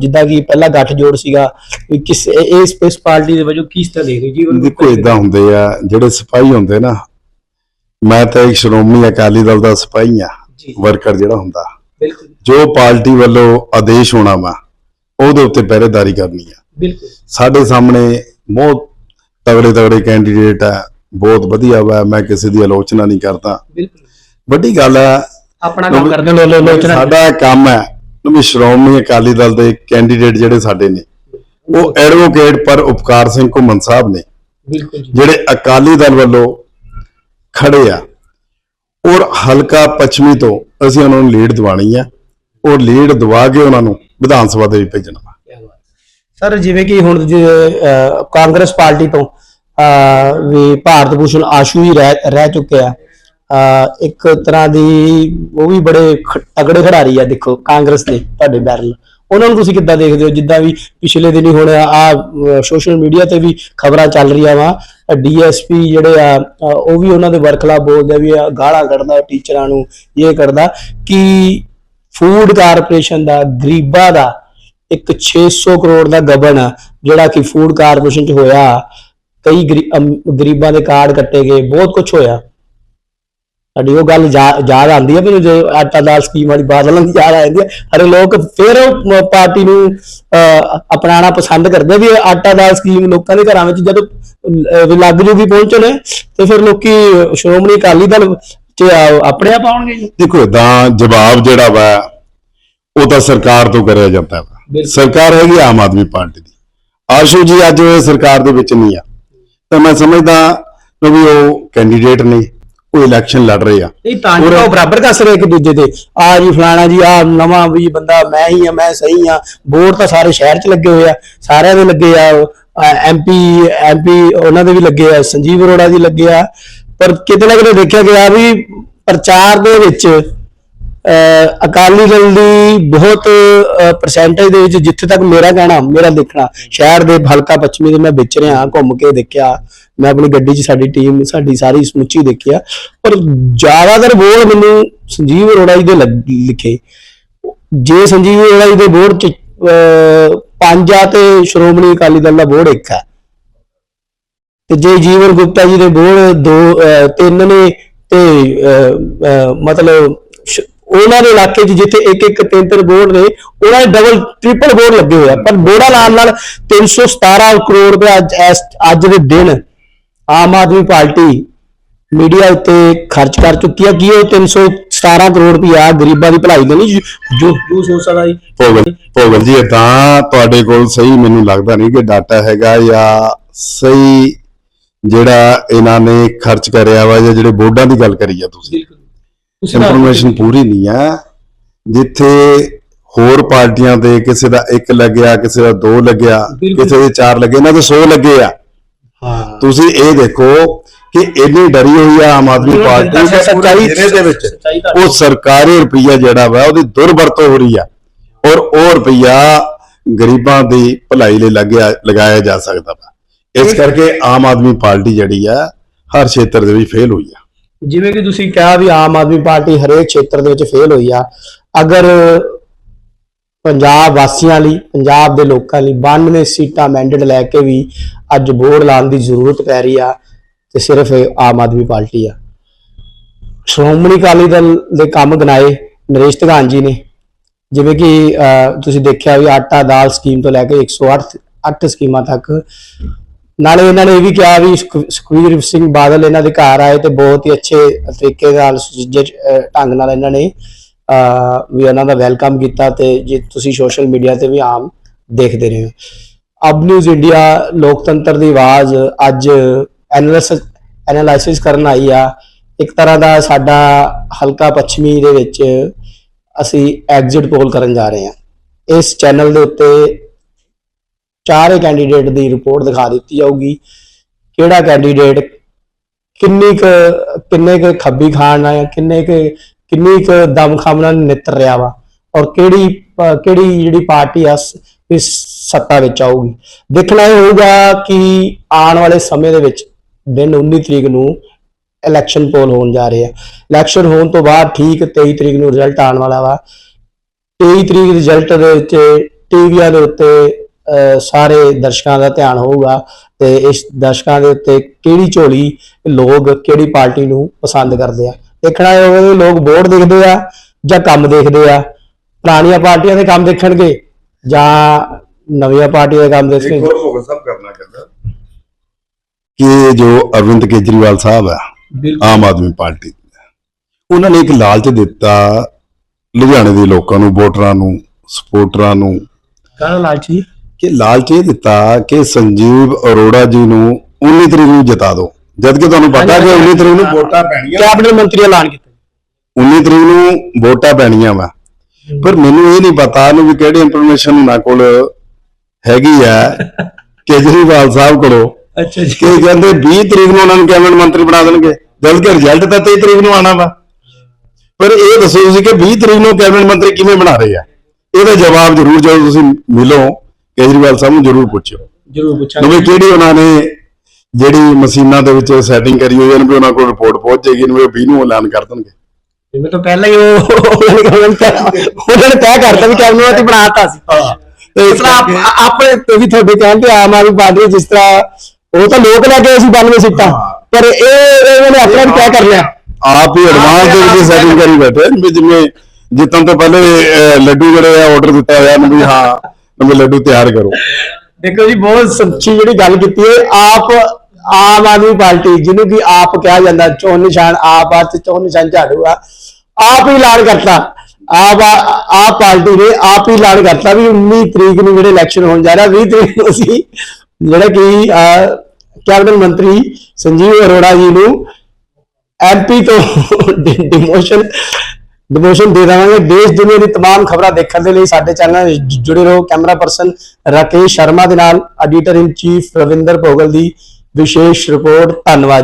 ਜਿੱਦਾਂ ਕਿ ਪਹਿਲਾ ਗੱਠਜੋੜ ਸੀਗਾ ਵੀ ਕਿਸ ਇਹ- ਇਸ ਇਸ ਪਾਰਟੀ ਦੇ ਵਜੋਂ ਕਿਸ ਤਰ੍ਹਾਂ ਦੇਖਦੇ? ਜੀਵਨ ਦੇਖੋ ਇਦਾਂ ਹੁੰਦੇ ਆ ਜਿਹੜੇ ਸਿਪਾਹੀ ਹੁੰਦੇ ਨਾ ਮੈਂ ਤਾਂ ਇੱਕ ਸ਼੍ਰੋਮਣੀ ਅਕਾਲੀ ਦਲ ਦਾ ਸਿਪਾਹੀ ਆ ਵਰਕਰ ਜਿਹੜਾ ਹੁੰਦਾ। ਬਿਲਕੁਲ। ਜੋ ਪਾਰਟੀ ਵੱਲੋਂ ਆਦੇਸ਼ ਹੋਣਾ ਵਾ ਉਹਦੇ ਉੱਤੇ ਪਹਿਰੇਦਾਰੀ ਕਰਨੀ ਆ। ਬਿਲਕੁਲ। ਸਾਡੇ ਸਾਹਮਣੇ ਬਹੁਤ ਤਗੜੇ ਤਗੜੇ ਕੈਂਡੀਡੇਟ ਆ ਬਹੁਤ ਵਧੀਆ ਵਾ ਮੈਂ ਕਿਸੇ ਦੀ ਆਲੋਚਨਾ ਨਹੀਂ ਕਰਦਾ। ਬਿਲਕੁਲ। ਵੱਡੀ ਗੱਲ ਆ ਆਪਣਾ ਕੰਮ ਕਰਦੇ ਲੋ ਲੋ ਲੋਚਨਾ ਸਾਡਾ ਕੰਮ ਹੈ ਵੀ ਸ਼੍ਰੋਮਣੀ ਅਕਾਲੀ ਦਲ ਦੇ ਕੈਂਡੀਡੇਟ ਜਿਹੜੇ ਸਾਡੇ ਨੇ ਉਹ ਐਡਵੋਕੇਟ ਪਰ ਉਪਕਾਰ ਸਿੰਘ ਘੁੰਮਣ ਸਾਹਿਬ ਨੇ ਬਿਲਕੁਲ ਜਿਹੜੇ ਅਕਾਲੀ ਦਲ ਵੱਲੋਂ ਖੜੇ ਆ। ਔਰ ਹਲਕਾ ਪੱਛਮੀ ਤੋਂ ਅਸੀਂ ਉਹਨਾਂ ਨੂੰ ਲੀਡ ਦਿਵਾਣੀ ਆ। ਉਹ ਲੀਡ ਦਵਾ ਕੇ ਉਹਨਾਂ ਨੂੰ ਵਿਧਾਨ ਸਭਾ ਦੇ ਵਿੱਚ ਭੇਜਣਾ। ਵਾ ਸਰ ਜਿਵੇਂ ਕਿ ਹੁਣ ਜੇ, ਅਹ, ਕਾਂਗਰਸ ਪਾਰਟੀ ਤੋਂ ਅਹ, ਵੀ ਭਾਰਤ ਭੂਸ਼ਣ ਆਸ਼ੂ ਹੀ ਰਹਿ ਰਹਿ ਚੁੱਕੇ ਆ ਅਹ, ਇੱਕ ਤਰ੍ਹਾਂ ਦੀ ਉਹ ਵੀ ਬੜੇ ਖ- ਤਗੜੇ ਖਿਡਾਰੀ ਆ ਦੇਖੋ ਕਾਂਗਰਸ ਦੇ ਤੁਹਾਡੇ ਬੈਰਲ। ਉਹਨਾਂ ਨੂੰ ਤੁਸੀਂ ਕਿੱਦਾਂ ਦੇਖਦੇ ਹੋ? ਜਿੱਦਾਂ ਵੀ ਪਿਛਲੇ ਦਿਨੀ ਹੁਣ ਆ ਸੋਸ਼ਲ ਮੀਡੀਆ ਤੇ ਵੀ ਖਬਰਾਂ ਚੱਲ ਰਹੀਆਂ ਵਾ ਡੀਐਸਪੀ ਜਿਹੜੇ ਆ ਅਹ, ਉਹ ਵੀ ਉਹਨਾਂ ਦੇ ਵਰਖਲਾ ਬੋਲਦੇ ਆ ਵੀ ਆ ਗਾਲਾਂ ਕੱਢਦਾ ਟੀਚਰਾਂ ਨੂੰ ਇਹ ਕੱਢਦਾ ਕਿ ਫੂਡ ਕਾਰਪੋਰੇਸ਼ਨ ਦਾ ਗਰੀਬਾਂ ਦਾ ਇੱਕ 600 ਕਰੋੜ ਦਾ ਗਬਨ ਜਿਹੜਾ ਕਿ ਫੂਡ ਕਾਰਪੋਰੇਸ਼ਨ ਚ ਹੋਇਆ ਕਈ ਗਰੀਬਾਂ ਦੇ ਕਾਰਡ ਕੱਟੇ ਗਏ ਬਹੁਤ ਕੁਝ ਹੋਇਆ। ਸਾਡੀ ਉਹ ਗੱਲ ਯਾਦ ਆਉਂਦੀ ਹੈ ਮੈਨੂੰ ਜੇ ਆਟਾ ਦਾਲ ਸਕੀਮ ਵਾਲੀ ਬਾਦਲਾਂ ਦੀ ਯਾਦ ਆ ਜਾਂਦੀ ਹੈ ਹਰੇ ਲੋਕ ਫਿਰ ਪਾਰਟੀ ਨੂੰ ਅਹ, ਅਪਣਾਉਣਾ ਪਸੰਦ ਕਰਦੇ ਆ ਵੀ ਇਹ ਆਟਾ ਦਾਲ ਸਕੀਮ ਲੋਕਾਂ ਦੇ ਘਰਾਂ ਵਿੱਚ ਜਦੋਂ ਅਹ, ਵੀ ਲੱਗ ਜੂਗੀ ਪਹੁੰਚਣ ਤੇ ਫਿਰ ਲੋਕੀ ਸ਼੍ਰੋਮਣੀ ਅਕਾਲੀ ਦਲ ਆ- ਆਪਣੇ ਆਪ ਆਉਣਗੇ ਜੀ। ਦੇਖੋ ਇਦਾਂ ਜਵਾਬ ਜਿਹੜਾ ਵਾ ਉਹ ਤਾਂ ਸਰਕਾਰ ਤੋਂ ਕਰਿਆ ਜਾਂਦਾ ਵਾ। ਸਰਕਾਰ ਹੈਗੀ ਆਮ ਆਦਮੀ ਪਾਰਟੀ ਦੀ। ਆਸ਼ੂ ਜੀ ਅੱਜ ਉਹ ਸਰਕਾਰ ਦੇ ਵਿੱਚ ਨਹੀਂ ਆ। ਤਾਂ ਮੈਂ ਸਮਝਦਾ ਵੀ ਉਹ ਕੈਂਡੀਡੇਟ ਨੇ ਉਹ ਇਲੈਕਸ਼ਨ ਲੜ ਰਹੇ ਆ। ਨਹੀਂ ਤਾਂ ਜੀ ਉਹ ਬਰਾਬਰ ਕੱਸ ਰਹੇ ਇੱਕ ਦੂਜੇ ਦੇ ਆ ਜੀ ਫਲਾਣਾ ਜੀ ਆ ਨਵਾਂ ਵੀ ਬੰਦਾ ਮੈਂ ਹੀ ਆ ਮੈਂ ਸਹੀ ਆ। ਵੋਟ ਤਾਂ ਸਾਰੇ ਸ਼ਹਿਰ 'ਚ ਲੱਗੇ ਹੋਏ ਆ। ਸਾਰਿਆਂ ਦੇ ਲੱਗੇ ਆ। ਐਮਪੀ ਐਮਪੀ ਉਹਨਾਂ ਦੇ ਵੀ ਲੱਗੇ ਆ। ਸੰਜੀਵ ਅਰੋੜਾ ਦੀ ਲੱਗੇ ਆ। ਪਰ ਕਿਤੇ ਨਾ ਕਿਤੇ ਦੇਖਿਆ ਗਿਆ ਵੀ ਪ੍ਰਚਾਰ ਦੇ ਵਿੱਚ ਅਹ, ਅਕਾਲੀ ਦਲ ਦੀ ਬਹੁਤ ਪਰਸੈਂਟੇਜ ਦੇ ਵਿੱਚ ਜਿੱਥੇ ਤੱਕ ਮੇਰਾ ਕਹਿਣਾ ਮੇਰਾ ਦੇਖਣਾ ਸ਼ਹਿਰ ਦੇ ਹਲਕਾ ਪੱਛਮੀ ਦੇ ਮੈਂ ਵਿੱਚ ਰਿਹਾ ਘੁੰਮ ਕੇ ਦੇਖਿਆ ਮੈਂ ਆਪਣੀ ਗੱਡੀ 'ਚ ਸਾਡੀ ਟੀਮ ਸਾਡੀ ਸਾਰੀ ਸਮੁੱਚੀ ਦੇਖਿਆ ਪਰ ਜ਼ਿਆਦਾਤਰ ਬੋਲ ਮੈਨੂੰ ਸੰਜੀਵ ਅਰੋੜਾ ਜੀ ਦੇ ਲੱਗ- ਲਿਖੇ। ਜੇ ਸੰਜੀਵ ਅਰੋੜਾ ਜੀ ਦੇ ਬੋਰਡ 'ਚ ਅਹ, ਪੰਜ ਆ ਤੇ ਸ਼੍ਰੋਮਣੀ ਅਕਾਲੀ ਦਲ ਦਾ ਬੋਰਡ ਇੱਕ ਆ ਤੇ ਜੇ ਜੀਵਨ ਗੁਪਤਾ ਜੀ ਦੇ ਬੋਰਡ ਦੋ ਤਿੰਨ ਨੇ ਤੇ ਮਤਲਬ ਉਹਨਾਂ ਦੇ ਇਲਾਕੇ 'ਚ ਜਿੱਥੇ ਇੱਕ ਇੱਕ ਤਿੰਨ ਤਿੰਨ ਬੋਰਡ ਨੇ, ਉਹਨਾਂ ਦੇ ਡਬਲ ਟ੍ਰਿਪਲ ਬੋਰਡ ਲੱਗੇ ਹੋਏ ਪਰ ਬੋਰਡਾਂ ਨਾਲ ਨਾਲ 317 ਕਰੋੜ ਰੁਪਏ ਅੱਜ ਦੇ ਦਿਨ ਆਮ ਆਦਮੀ ਪਾਰਟੀ ਮੀਡੀਆ ਉੱਤੇ ਖਰਚ ਕਰ ਚੁੱਕੀ ਹੈ ਕਿ ਉਹ 317 ਕਰੋੜ ਰੁਪਇਆ ਗਰੀਬਾਂ ਦੀ ਭਲਾਈ ਦੇ ਲਈ? ਜੋ ਜੋ ਸੋਚ ਸਕਦਾ ਜੀ। ਭੋਗਲ ਭੋਗਲ ਜੀ ਤਾਂ ਤੁਹਾਡੇ ਕੋਲ ਸਹੀ ਮੈਨੂੰ ਲੱਗਦਾ ਨਹੀਂ ਕਿ ਡਾਟਾ ਹੈਗਾ ਜਾਂ ਸਹੀ ਜਿਹੜਾ ਇਹਨਾਂ ਨੇ ਖਰਚ ਕਰਿਆ ਵਾ ਜਾਂ ਜਿਹੜੇ ਬੋਰਡਾਂ ਦੀ ਗੱਲ ਕਰੀ ਆ ਤੁਸੀਂ। ਇਨਫੋਰਮੇਸ਼ਨ ਪੂਰੀ ਨਹੀਂ ਆ। ਜਿੱਥੇ ਹੋਰ ਪਾਰਟੀਆਂ ਦੇ ਕਿਸੇ ਦਾ 1 ਲੱਗਿਆ ਕਿਸੇ ਦਾ 2 ਲੱਗਿਆ। ਕਿਸੇ ਦੇ 4 ਲੱਗੇ ਇਹਨਾਂ ਦੇ 100 ਲੱਗੇ ਆ। ਹਾਂ। ਤੁਸੀਂ ਇਹ ਦੇਖੋ ਕਿ ਇੰਨੀ ਡਰੀ ਹੋਈ ਆ ਆਮ ਆਦਮੀ ਪਾਰਟੀ ਦੇ ਸੱਚਾਈ- ਦੇ ਵਿੱਚ। ਉਹ ਸਰਕਾਰੀ ਰੁਪਈਆ ਜਿਹੜਾ ਵਾ ਉਹਦੀ ਦੁਰਵਰਤੋਂ ਹੋ ਰਹੀ ਆ। ਔਰ ਉਹ ਰੁਪਈਆ ਗਰੀਬਾਂ ਦੀ ਭਲਾਈ ਲਈ ਲੱਗਿਆ ਲਗਾਇਆ ਜਾ ਸਕਦਾ ਵਾ। ਇਸ ਕਰਕੇ ਆਮ ਆਦਮੀ ਪਾਰਟੀ ਜਿਹੜੀ ਆ ਹਰ ਖੇਤਰ ਦੇ ਵਿੱਚ ਫੇਲ ਹੋਈ ਆ। ਜਿਵੇਂ ਕਿ ਤੁਸੀਂ ਕਿਹਾ ਵੀ ਆਮ ਆਦਮੀ ਪਾਰਟੀ ਹਰੇਕ ਖੇਤਰ ਦੇ ਵਿੱਚ ਫੇਲ ਹੋਈ ਆ। ਅਗਰ ਪੰਜਾਬ ਵਾਸੀਆਂ ਲਈ ਪੰਜਾਬ ਦੇ ਲੋਕਾਂ ਲਈ 92 ਸੀਟਾਂ ਮੈਂਡੇਟ ਲੈ ਕੇ ਵੀ ਅੱਜ ਬੋਰਡ ਲਾਉਣ ਦੀ ਜ਼ਰੂਰਤ ਪੈ ਰਹੀ ਆ ਤੇ ਸਿਰਫ ਆਮ ਆਦਮੀ ਪਾਰਟੀ ਆ। ਸ਼੍ਰੋਮਣੀ ਅਕਾਲੀ ਦਲ ਦੇ ਕੰਮ ਗਨਾਏ ਨਰੇਸ਼ ਧਗਾਨ ਜੀ ਨੇ। ਜਿਵੇਂ ਕਿ ਤੁਸੀਂ ਦੇਖਿਆ ਵੀ ਆਟਾ ਦਾਲ ਸਕੀਮ ਤੋਂ ਲੈ ਕੇ 108 ਅੱਠ ਸਕੀਮਾਂ ਤੱਕ ਨਾਲੇ ਇਹਨਾਂ ਨੇ ਇਹ ਵੀ ਕਿਹਾ ਵੀ ਸੁਖ- ਸੁਖਬੀਰ ਸਿੰਘ ਬਾਦਲ ਇਹਨਾਂ ਦੇ ਘਰ ਆਏ ਤੇ ਬਹੁਤ ਹੀ ਅੱਛੇ ਤਰੀਕੇ ਨਾਲ ਸੁਚੱਜੇ ਢੰਗ ਨਾਲ ਇਹਨਾਂ ਨੇ ਵੀ ਉਹਨਾਂ ਦਾ ਵੈਲਕਮ ਕੀਤਾ ਤੇ ਜੇ ਤੁਸੀਂ ਸੋਸ਼ਲ ਮੀਡੀਆ ਤੇ ਵੀ ਆਮ ਦੇਖਦੇ ਰਹੇ ਹੋ। ਅਬ ਨਿਊਜ਼ ਇੰਡੀਆ ਲੋਕਤੰਤਰ ਦੀ ਆਵਾਜ਼ ਅੱਜ ਐਨਾਲਿਸਿਸ ਐਨਾਲਾਈਸਿਸ ਕਰਨ ਆਈ ਆ। ਇੱਕ ਤਰ੍ਹਾਂ ਦਾ ਸਾਡਾ ਹਲਕਾ ਪੱਛਮੀ ਦੇ ਵਿੱਚ ਅਸੀਂ ਐਗਜ਼ਿਟ ਪੋਲ ਕਰਨ ਜਾ ਰਹੇ ਹਾਂ। ਇਸ ਚੈਨਲ ਦੇ ਉੱਤੇ ਚਾਰੇ ਕੈਂਡੀਡੇਟ ਦੀ ਰਿਪੋਰਟ ਦਿਖਾ ਦਿੱਤੀ ਜਾਊਗੀ। ਕਿਹੜਾ ਕੈਂਡੀਡੇਟ ਕਿੰਨੀ ਕੁ, ਕਿੰਨੇ ਕੁ ਖੱਬੀ ਖਾਣ ਨਾਲ ਕਿੰਨੇ ਕੁ, ਕਿੰਨੀ ਕੁ ਦਮਖਮ ਨਾਲ ਨਿੱਤਰ ਰਿਹਾ ਵਾ ਔਰ ਕਿਹੜੀ ਕਿਹੜੀ ਜਿਹੜੀ ਪਾਰਟੀ ਆ, ਇਸ ਸੱਤਾ ਵਿੱਚ ਆਊਗੀ। ਦੇਖਣਾ ਇਹ ਹੋਊਗਾ ਕਿ ਆਉਣ ਵਾਲੇ ਸਮੇਂ ਦੇ ਵਿੱਚ ਦਿਨ 19 ਤਰੀਕ ਨੂੰ ਇਲੈਕਸ਼ਨ ਪੋਲ ਹੋਣ ਜਾ ਰਹੇ ਆ। ਇਲੈਕਸ਼ਨ ਹੋਣ ਤੋਂ ਬਾਅਦ ਠੀਕ 23 ਤਰੀਕ ਨੂੰ ਰਿਜ਼ਲਟ ਆਉਣ ਵਾਲਾ ਵਾ। 23 ਤਰੀਕ ਰਿਜ਼ਲਟ ਦੇ ਵਿੱਚ ਟੀਵੀਆਂ ਦੇ ਉੱਤੇ ਸਾਰੇ ਦਰਸ਼ਕਾਂ ਦਾ ਧਿਆਨ ਹੋਊਗਾ ਤੇ ਇਸ ਦਰਸ਼ਕਾਂ ਦੇ ਉੱਤੇ ਕਿਹੜੀ ਝੋਲੀ ਲੋਕ ਕਿਹੜੀ ਪਾਰਟੀ ਨੂੰ ਪਸੰਦ ਕਰਦੇ ਆ? ਦੇਖਣਾ ਇਹ ਹੋਵੇ ਲੋਕ ਵੋਟ ਦੇਖਦੇ ਆ ਜਾਂ ਕੰਮ ਦੇਖਦੇ ਆ? ਪੁਰਾਣੀਆਂ ਪਾਰਟੀਆਂ ਦੇ ਕੰਮ ਦੇਖਣਗੇ ਜਾਂ ਨਵੀਆਂ ਪਾਰਟੀਆਂ ਦੇ ਕੰਮ ਦੇਖਣਗੇ? ਭੋਗਲ ਸਾਹਿਬ ਕਰਨਾ ਕਹਿੰਦਾ ਕਿ ਜੋ ਅਰਵਿੰਦ ਕੇਜਰੀਵਾਲ ਸਾਹਿਬ ਆ ਆਮ ਆਦਮੀ ਪਾਰਟੀ ਉਹਨਾਂ ਨੇ ਇੱਕ ਲਾਲਚ ਦਿੱਤਾ ਲੁਧਿਆਣੇ ਦੇ ਲੋਕਾਂ ਨੂੰ ਵੋਟਰਾਂ ਨੂੰ ਸਪੋਰਟਰਾਂ ਨੂੰ। ਕਾਹਦਾ ਲਾਲਚ ਜੀ? ਕਿ ਲਾਲਚ ਇਹ ਦਿੱਤਾ ਕਿ ਸੰਜੀਵ ਅਰੋੜਾ ਜੀ ਨੂੰ 19 ਤਰੀਕ ਨੂੰ ਜਿਤਾ ਦਿਓ। ਜਦ ਕਿ ਤੁਹਾਨੂੰ ਪਤਾ ਕਿ 19 ਤਰੀਕ ਨੂੰ ਵੋਟਾਂ ਪੈਣੀਆਂ ਕੈਬਨਿਟ ਮੰਤਰੀ ਐਲਾਨ ਕੀਤਾ। 19 ਤਰੀਕ ਨੂੰ ਵੋਟਾਂ ਪੈਣੀਆਂ ਵਾ। ਪਰ ਮੈਨੂੰ ਇਹ ਨਹੀਂ ਪਤਾ ਇਹਨੂੰ ਵੀ ਕਿਹੜੀ ਇਨਫੋਰਮੇਸ਼ਨ ਉਹਨਾਂ ਕੋਲ ਹੈਗੀ ਆ ਕੇਜਰੀਵਾਲ ਸਾਹਿਬ ਕੋਲੋਂ। ਅੱਛਾ ਜੀ। ਕਿ ਕਹਿੰਦੇ 20 ਤਰੀਕ ਨੂੰ ਉਹਨਾਂ ਨੂੰ ਕੈਬਨਿਟ ਮੰਤਰੀ ਬਣਾ ਦੇਣਗੇ ਜਦ ਕਿ ਰਿਜ਼ਲਟ ਤਾਂ 23 ਤਰੀਕ ਨੂੰ ਆਣਾ ਵਾ। ਪਰ ਇਹ ਦੱਸੋ ਤੁਸੀਂ ਕਿ 20 ਤਰੀਕ ਨੂੰ ਕੈਬਨਿਟ ਮੰਤਰੀ ਕਿਵੇਂ ਬਣਾ ਰਹੇ ਆ? ਇਹਦਾ ਜਵਾਬ ਜ਼ਰੂਰ ਜਦੋਂ ਤੁਸੀਂ ਮਿਲੋ। ਕੇਜਰੀਵਾਲ ਸਾਹਿਬ ਨੂੰ ਜ਼ਰੂਰ ਪੁੱਛਿਓ। ਜਰੂਰ ਪੁੱਛਾਂਗੇ। ਵੀ ਕਿਹੜੀ ਉਹਨਾਂ ਨੇ ਜਿਹੜੀ ਮਸ਼ੀਨਾਂ ਦੇ ਵਿੱਚ ਸੈਟਿੰਗ ਕਰੀ ਹੋਈ ਹੈ ਵੀ ਉਹਨਾਂ ਕੋਲ ਰਿਪੋਰਟ ਪਹੁੰਚ ਜਾਏਗੀ ਵੀ ਉਹ 20 ਨੂੰ ਐਲਾਨ ਕਰ ਦੇਣਗੇ। ਜਿਵੇਂ ਤੋਂ ਪਹਿਲਾਂ ਹੀ ਉਹ ਉਹਨਾਂ ਨੇ ਤੈਅ- ਨੇ ਕਰਤਾ ਵੀ ਕੈਬਨਿਟ ਮੰਤਰੀ ਬਣਾਤਾ ਸੀ। ਤੇ ਕਰਕੇ- ਆਪਣੇ ਤੇ ਵੀ ਤੁਹਾਡੇ ਕਹਿਣ ਤੇ ਆਮ ਆਦਮੀ ਪਾਰਟੀ ਜਿਸ ਤਰ੍ਹਾਂ ਉਹ ਤਾਂ ਲੋਕ ਲੈ ਕੇ ਸੀ 92 ਸੀਟਾਂ ਪਰ ਇਹ ਇਹਨਾਂ ਨੇ ਆਪਣਾ ਵੀ ਤੈਅ ਕਰ ਲਿਆ। ਆਪ ਹੀ ਐਡਵਾਂਸ ਦੇ ਵਿੱਚ ਸੈਟਿੰਗ ਕਰੀ ਬੈਠੇ ਨੇ ਵੀ ਜਿਵੇਂ ਜਿੱਤਣ ਤੋਂ ਪਹਿਲੇ ਲੱਡੂ ਜਿਹੜੇ ਆ ਆਰਡਰ ਦਿੱਤਾ ਹੋਇਆ ਨੂੰ ਵੀ ਹਾਂ ਵੀ ਲੱਡੂ ਤਿਆਰ ਕਰੋ। ਦੇਖੋ ਜੀ, ਬਹੁਤ ਸੱਚੀ ਜਿਹੜੀ ਗੱਲ ਕੀਤੀ ਹੈ, ਆਪ, ਆਮ ਆਦਮੀ ਪਾਰਟੀ ਜਿਹਨੂੰ ਕਿ ਆਪ ਕਿਹਾ ਜਾਂਦਾ, ਚੋਣ ਨਿਸ਼ਾਨ ਆਪ ਆ ਤੇ ਚੋਣ ਨਿਸ਼ਾਨ ਝਾੜੂ ਆ, ਆਪ ਹੀ ਐਲਾਨ ਕਰਤਾ। ਆਪ ਆਪ ਪਾਰਟੀ ਨੇ ਆਪ ਹੀ ਐਲਾਨ ਕਰਤਾ ਵੀ 19 ਤਰੀਕ ਨੂੰ ਜਿਹੜੇ ਇਲੈਕਸ਼ਨ ਹੋਣ ਜਾ ਰਿਹਾ 20 ਤਰੀਕ ਨੂੰ ਅਸੀਂ ਜਿਹੜਾ ਕਿ ਕੈਬਨਿਟ ਮੰਤਰੀ ਸੰਜੀਵ ਅਰੋੜਾ ਜੀ ਨੂੰ ਐਮਪੀ ਤੋਂ ਡਿਮੋਸ਼ਨ ਡਿਮੋਸ਼ਨ ਦੇ ਦੇਵਾਂਗੇ ਦੇਸ਼ ਦੁਨੀਆ ਦੀ तमाम ਖਬਰਾਂ ਦੇਖਣ ਦੇ ਲਈ ਸਾਡੇ ਚੈਨਲ ਨਾਲ ਜ- ਜੁੜੇ ਰਹੋ ਕੈਮਰਾ ਪਰਸਨ ਰਾਕੇਸ਼ ਸ਼ਰਮਾ ਦੇ ਨਾਲ editor in chief Ravinder Bhogal ਦੀ ਵਿਸ਼ੇਸ਼ ਰਿਪੋਰਟ ਧੰਨਵਾਦ ਜੀ